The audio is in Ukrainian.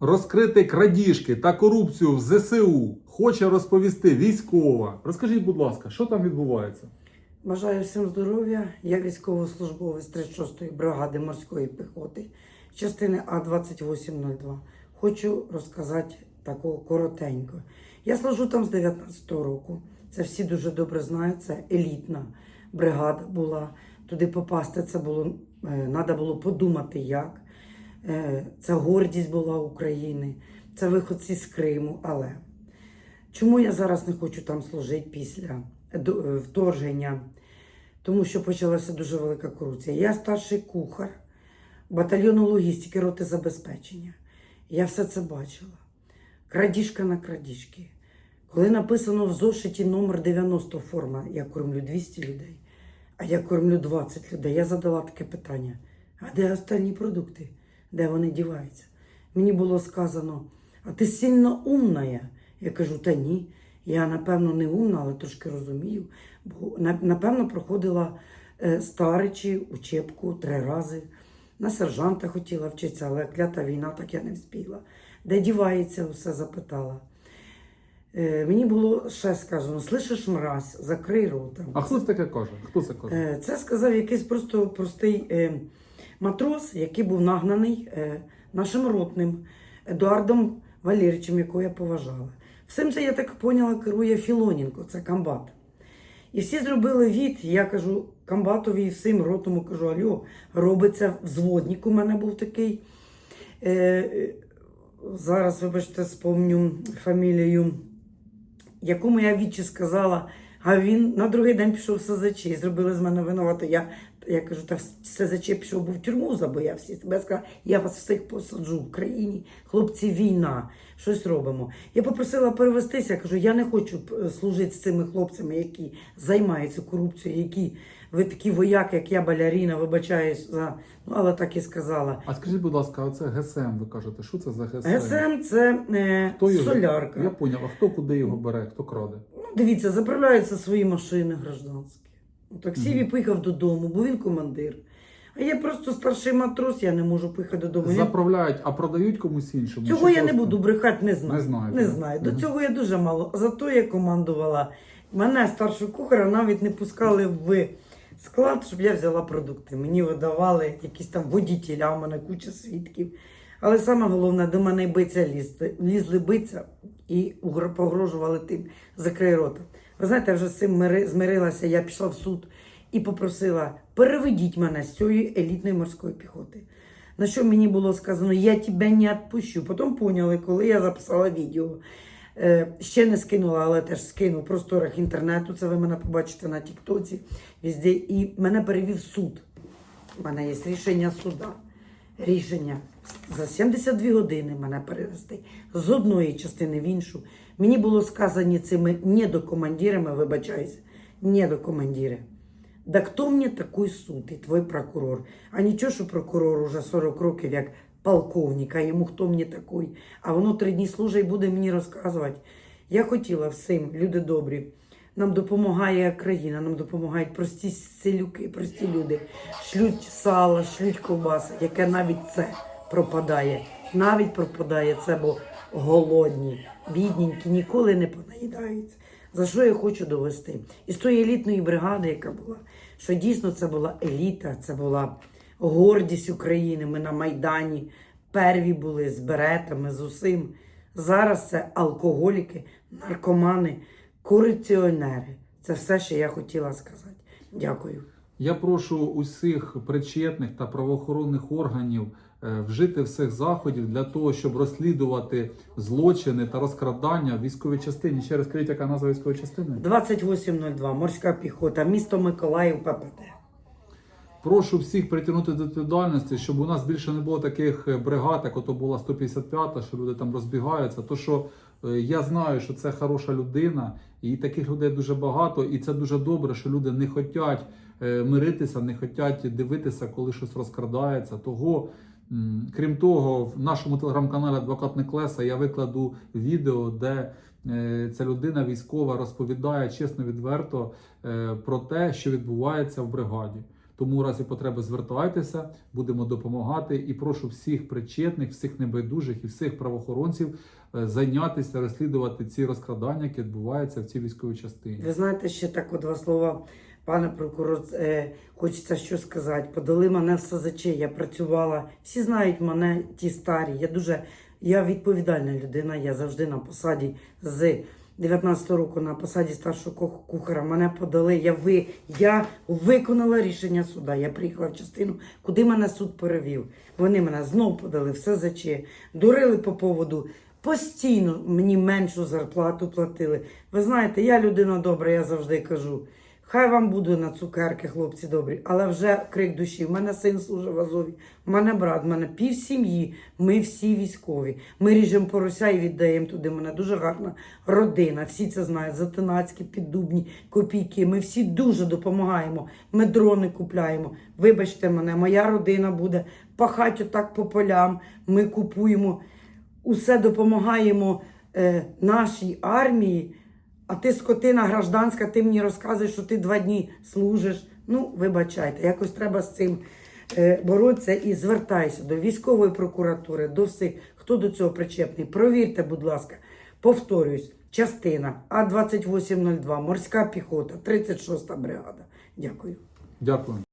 Розкрити крадіжки та корупцію в ЗСУ хоче розповісти військова. Розкажіть, будь ласка, що там відбувається? Бажаю всім здоров'я. Я військовослужбовець 36-ї бригади морської піхоти, частини А2802. Хочу розказати такого коротенько. Я служу там з 19-го року. Це всі дуже добре знають. Це елітна бригада була. Туди попасти це було треба було подумати, як. Е, Це гордість була України, це виходці з Криму. Але чому я зараз не хочу там служити після е. Тому що почалася дуже велика корупція. Я старший кухар батальйону логістики роти забезпечення. Я все це бачила. Крадіжка на крадіжки. Коли написано в зошиті номер 90 форма, я кормлю 200 людей, а я кормлю 20 людей. Я задала таке питання: а де останні продукти? Де вони діваються? Мені було сказано, а ти сильно умна. Я кажу, та ні. Я, напевно, не умна, але трошки розумію. Бо напевно проходила е, старичі учебку три рази. На сержанта хотіла вчитися, але клята війна, так я не вспіла. Де дівається, все запитала. Е, мені було ще сказано: слышиш, мразь, закрий рота. А хто це таке каже? Хто це каже? Е, Це сказав якийсь просто простий е, матрос, який був нагнаний е, нашим ротним Едуардом Валерійовичем, якого я поважала. Всім це, я так поняла, керує Філоненко, це комбат. І всі зробили від, я кажу комбатові і всім ротному кажу, альо, робиться взводник у мене був такий. Е, зараз, вибачте, спомню фамілію, якому я відчі сказала, а він на другий день пішов в СЗЧ і зробили з мене винувато. Я, я кажу, та в СЗЧ пішов був в тюрму, забоявся. Я сказала, я вас всіх посаджу в країні. Хлопці, війна, щось робимо. Я попросила перевестися, я кажу, я не хочу е, служити з цими хлопцями, які займаються корупцією, які ви такі вояки, як я, баляріна, вибачаюсь за. Ну, але так і сказала. А скажіть, будь ласка, оце ГСМ, ви кажете, що це за ГСМ? ГСМ це е, Хто його? солярка. Я поняв, а хто куди його бере, хто краде? Ну, дивіться, заправляються свої машини гражданські. Ну, Так сів і Мгм. поїхав додому, бо він командир. А я просто старший матрос, я не можу поїхати додому. Заправляють, а продають комусь іншому? Цього Чи я не просто? буду брехати, не знаю. Не знаєте, Не да? знаю. До Мгм. цього я дуже мало. Зато я командувала. Мене, старшого кухаря, навіть не пускали в склад, щоб я взяла продукти. Мені видавали якісь там водітелі, а в мене куча свідків. Але саме головне, до мене биться лізли, лізли биться і угро- погрожували тим, закрий рота. Ви знаєте, я вже з цим змирилася, я пішла в суд і попросила, переведіть мене з цієї елітної морської піхоти. На що мені було сказано, я тебе не відпущу. Потім поняли, коли я записала відео. Е, ще не скинула, але теж скину в просторах інтернету. Це ви мене побачите на Тіктоці. І мене перевів суд. У мене є рішення суда. Рішення за 72 години мене перевести з одної частини в іншу. Мені було сказано цими недокомандирами, вибачаюся, недокомандири. Да хто мені такий суд, і твій прокурор? А нічого, що прокурор уже 40 років як полковник, а йому хто мені такий? А воно три дні служить буде мені розказувати. Я хотіла всім, люди добрі. Нам допомагає країна, нам допомагають прості селюки, прості люди. Шлють сало, шлють ковбаси, яке навіть це пропадає. Навіть пропадає це, бо голодні, бідненькі, ніколи не понаїдаються. За що я хочу довести? Із тої елітної бригади, яка була, що дійсно це була еліта, це була гордість України. Ми на Майдані перві були з беретами, з усім. Зараз це алкоголіки, наркомани, корупціонери. Це все, що я хотіла сказати. Дякую. Я прошу усіх причетних та правоохоронних органів е, вжити всіх заходів для того, щоб розслідувати злочини та розкрадання в військовій частині. Ще раз скажіть, яка назва військової частини? 2802, морська піхота, місто Миколаїв, ППТ. Прошу всіх притягнути до відповідальності, щоб у нас більше не було таких е, бригад, як ото була 155-та, що люди там розбігаються. То що е, я знаю, що це хороша людина, і таких людей дуже багато, і це дуже добре, що люди не хочуть е, миритися, не хочуть дивитися, коли щось розкрадається. Того, крім того, в нашому телеграм-каналі Адвокат Неклеса я викладу відео, де ця людина військова розповідає чесно відверто про те, що відбувається в бригаді. Тому, у разі потреби, звертайтеся, будемо допомагати. І прошу всіх причетних, всіх небайдужих і всіх правоохоронців е, зайнятися, розслідувати ці розкрадання, які відбуваються в цій військовій частині. Ви знаєте, ще так от два слова, пане прокурор, е, хочеться що сказати. Подали мене в СЗЧ, я працювала. Всі знають мене, ті старі. Я дуже я відповідальна людина, я завжди на посаді з 19 року на посаді старшого кухара. Мене подали. Я ви я виконала рішення суда. Я приїхала в частину, куди мене суд перевів. Вони мене знов подали все СЗЧ, дурили по поводу. Постійно мені меншу зарплату платили. Ви знаєте, я людина добра, я завжди кажу. Хай вам буде на цукерки, хлопці добрі, але вже крик душі. У мене син служить в Азові, у мене брат, у мене пів сім'ї. Ми всі військові. Ми ріжемо порося і віддаємо туди. Мене дуже гарна родина. Всі це знають. Затинацькі, піддубні, копійки. Ми всі дуже допомагаємо. Ми дрони купляємо. Вибачте мене, моя родина буде пахати отак по полям. Ми купуємо усе допомагаємо е, нашій армії, а ти скотина гражданська, ти мені розказуєш, що ти два дні служиш. Ну, вибачайте, якось треба з цим е, боротися і звертайся до військової прокуратури, до всіх, хто до цього причепний. Провірте, будь ласка, повторюсь, частина А2802, морська піхота, 36 бригада. Дякую. Дякую.